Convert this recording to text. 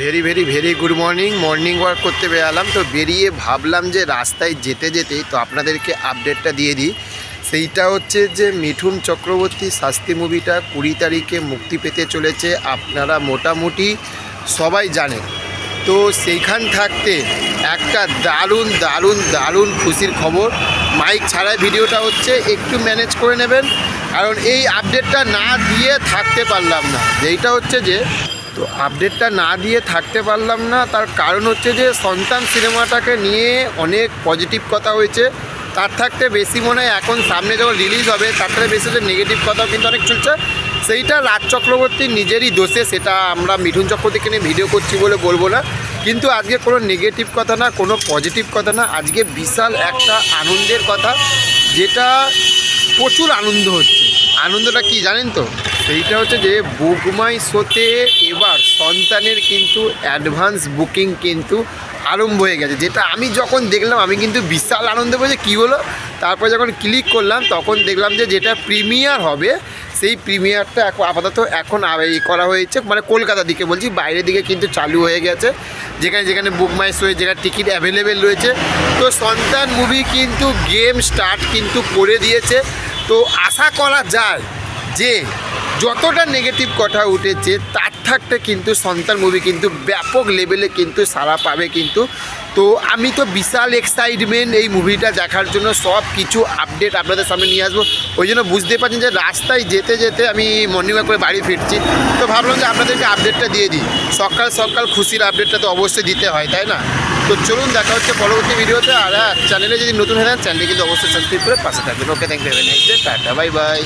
Very very very good morning morning walk করতে বেরালাম, তো বেরিয়ে ভাবলাম যে রাস্তায় যেতে যেতে, তো আপনাদেরকে আপডেটটা দিয়ে দিই। সেইটা হচ্ছে যে মিঠুন চক্রবর্তী শাস্তি মুভিটা কুড়ি তারিখে মুক্তি পেতে চলেছে। আপনারা মোটামুটি সবাই জানেন। তো সেইখান থাকতে একটা দারুণ দারুণ দারুণ খুশির খবর। মাইক ছাড়াই ভিডিওটা হচ্ছে, একটু ম্যানেজ করে নেবেন। কারণ এই আপডেটটা না দিয়ে থাকতে পারলাম না। যেইটা হচ্ছে যে তো আপডেটটা না দিয়ে থাকতে পারলাম না। তার কারণ হচ্ছে যে, সন্তান সিনেমাটাকে নিয়ে অনেক পজিটিভ কথা হয়েছে। তার থাকতে বেশি মনে হয় এখন সামনে যখন রিলিজ হবে, তার থেকে বেশি যে নেগেটিভ কথাও কিন্তু অনেক চলছে। সেইটা রাজ চক্রবর্তীর নিজেরই দোষে, সেটা আমরা মিঠুন চক্রবর্তীকে নিয়ে ভিডিও করছি বলে বলব না। কিন্তু আজকে কোনো নেগেটিভ কথা না, কোনো পজিটিভ কথা না। আজকে বিশাল একটা আনন্দের কথা, যেটা প্রচুর আনন্দ হচ্ছে। আনন্দটা কি জানেন তো? সেইটা হচ্ছে যে বুকমাই শোতে এবার সন্তানের কিন্তু অ্যাডভান্স বুকিং কিন্তু আরম্ভ হয়ে গেছে। যেটা আমি যখন দেখলাম, আমি কিন্তু বিশাল আনন্দ পেয়েছি কী হলো? তারপর যখন ক্লিক করলাম, তখন দেখলাম যে যেটা প্রিমিয়ার হবে, সেই প্রিমিয়ারটা এখন আপাতত এখন করা হয়েছে মানে কলকাতা দিকে বলছি, বাইরের দিকে কিন্তু চালু হয়ে গেছে। যেখানে যেখানে বুক মাই শোয়ে যেখানে টিকিট অ্যাভেলেবেল রয়েছে। তো সন্তান মুভি কিন্তু গেম স্টার্ট কিন্তু করে দিয়েছে। তো আশা করা যায় যে যতটা নেগেটিভ কথা উঠেছে, তার থাকতে কিন্তু সন্তান মুভি কিন্তু ব্যাপক লেভেলে কিন্তু সারা পাবে কিন্তু। তো আমি তো বিশাল এক্সাইটমেন্ট এই মুভিটা দেখার জন্য সব কিছু আপডেট আপনাদের সামনে নিয়ে আসব। ওই জন্য বুঝতে পারছেন যে রাস্তায় যেতে যেতে আমি মর্নিং ওয়াক করে বাড়ি ফিরছি। তো ভাবলাম যে আপনাদেরকে আপডেটটা দিয়ে দিই। সকাল সকাল খুশির আপডেটটা তো অবশ্যই দিতে হয়, তাই না? তো চলুন দেখা হচ্ছে পরবর্তী ভিডিওতে আর চ্যানেলে যদি নতুন হয়ে যান চ্যানেলে কিন্তু অবশ্যই সাবস্ক্রাইব করে পাশে থাকবেন। Okay thank you tata bye bye